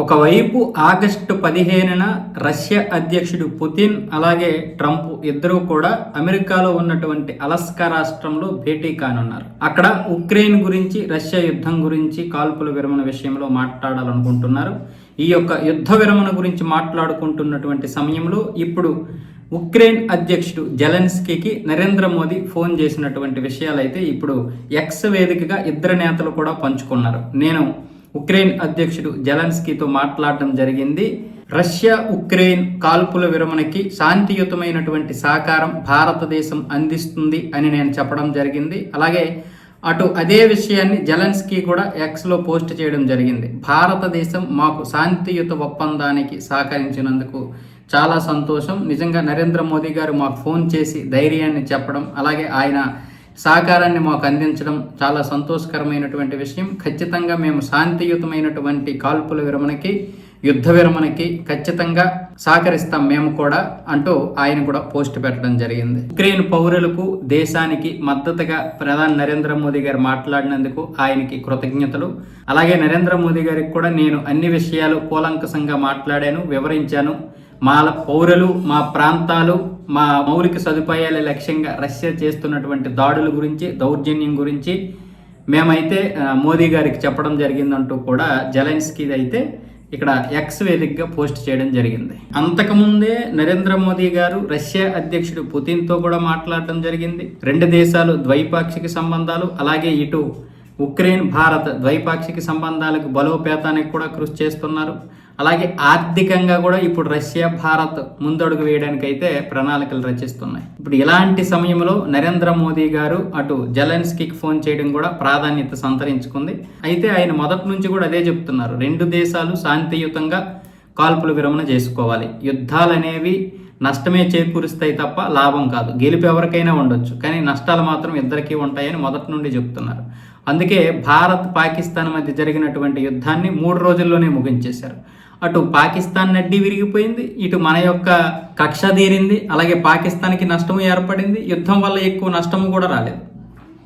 ఒకవైపు ఆగస్టు పదిహేనున రష్యా అధ్యక్షుడు పుతిన్ అలాగే ట్రంప్ ఇద్దరూ కూడా అమెరికాలో ఉన్నటువంటి అలస్కా రాష్ట్రంలో భేటీ కానున్నారు. అక్కడ ఉక్రెయిన్ గురించి రష్యా యుద్ధం గురించి కాల్పుల విరమణ విషయంలో మాట్లాడాలనుకుంటున్నారు. ఈ యొక్క యుద్ధ విరమణ గురించి మాట్లాడుకుంటున్నటువంటి సమయంలో ఇప్పుడు ఉక్రెయిన్ అధ్యక్షుడు జెలెన్స్కీకి నరేంద్ర మోదీ ఫోన్ చేసినటువంటి విషయాలైతే ఇప్పుడు ఎక్స్ వేదికగా ఇద్దరు నేతలు కూడా పంచుకున్నారు. నేను ఉక్రెయిన్ అధ్యక్షుడు జెలెన్స్కీతో మాట్లాడడం జరిగింది. రష్యా ఉక్రెయిన్ కాల్పుల విరమణకి శాంతియుతమైనటువంటి సహకారం భారతదేశం అందిస్తుంది అని నేను చెప్పడం జరిగింది. అలాగే అటు అదే విషయాన్ని జెలెన్స్కీ కూడా ఎక్స్లో పోస్ట్ చేయడం జరిగింది. భారతదేశం మాకు శాంతియుత ఒప్పందానికి సహకరించినందుకు చాలా సంతోషం. నిజంగా నరేంద్ర మోదీ గారు మాకు ఫోన్ చేసి ధైర్యాన్ని చెప్పడం అలాగే ఆయన సహకారాన్ని మాకు అందించడం చాలా సంతోషకరమైనటువంటి విషయం. ఖచ్చితంగా మేము శాంతియుతమైనటువంటి కాల్పుల విరమణకి యుద్ధ విరమణకి ఖచ్చితంగా సహకరిస్తాం మేము కూడా అంటూ ఆయన కూడా పోస్ట్ పెట్టడం జరిగింది. ఉక్రెయిన్ పౌరులకు దేశానికి మద్దతుగా ప్రధాని నరేంద్ర మోదీ గారు మాట్లాడినందుకు ఆయనకి కృతజ్ఞతలు. అలాగే నరేంద్ర మోదీ గారికి కూడా నేను అన్ని విషయాలు కూలంకసంగా మాట్లాడాను వివరించాను. మా పౌరులు మా ప్రాంతాలు మా మౌలిక సదుపాయాల లక్ష్యంగా రష్యా చేస్తున్నటువంటి దాడుల గురించి దౌర్జన్యం గురించి మేమైతే మోదీ గారికి చెప్పడం జరిగిందంటూ కూడా జెలెన్స్కీ అయితే ఇక్కడ ఎక్స్ వేదికగా పోస్ట్ చేయడం జరిగింది. అంతకుముందే నరేంద్ర మోదీ గారు రష్యా అధ్యక్షుడు పుతిన్తో కూడా మాట్లాడడం జరిగింది. రెండు దేశాలు ద్వైపాక్షిక సంబంధాలు అలాగే ఇటు ఉక్రెయిన్ భారత్ ద్వైపాక్షిక సంబంధాలకు బలోపేతానికి కూడా కృషి చేస్తున్నారు. అలాగే ఆర్థికంగా కూడా ఇప్పుడు రష్యా భారత్ ముందడుగు వేయడానికి అయితే ప్రణాళికలు రచిస్తున్నాయి. ఇప్పుడు ఇలాంటి సమయంలో నరేంద్ర మోదీ గారు అటు జెలెన్స్కీకి ఫోన్ చేయడం కూడా ప్రాధాన్యత సంతరించుకుంది. అయితే ఆయన మొదటి నుంచి కూడా అదే చెప్తున్నారు. రెండు దేశాలు శాంతియుతంగా కాల్పుల విరమణ చేసుకోవాలి. యుద్ధాలు అనేవి నష్టమే చేకూరుస్తాయి తప్ప లాభం కాదు. గెలుపు ఎవరికైనా ఉండొచ్చు. కానీ నష్టాలు మాత్రం ఇద్దరికీ ఉంటాయని మొదటి నుండి చెప్తున్నారు. అందుకే భారత్ పాకిస్తాన్ మధ్య జరిగినటువంటి యుద్ధాన్ని మూడు రోజుల్లోనే ముగించేశారు. అటు పాకిస్తాన్ నడ్డి విరిగిపోయింది. ఇటు మన యొక్క కక్ష తీరింది. అలాగే పాకిస్తాన్కి నష్టము ఏర్పడింది. యుద్ధం వల్ల ఎక్కువ నష్టము కూడా రాలేదు.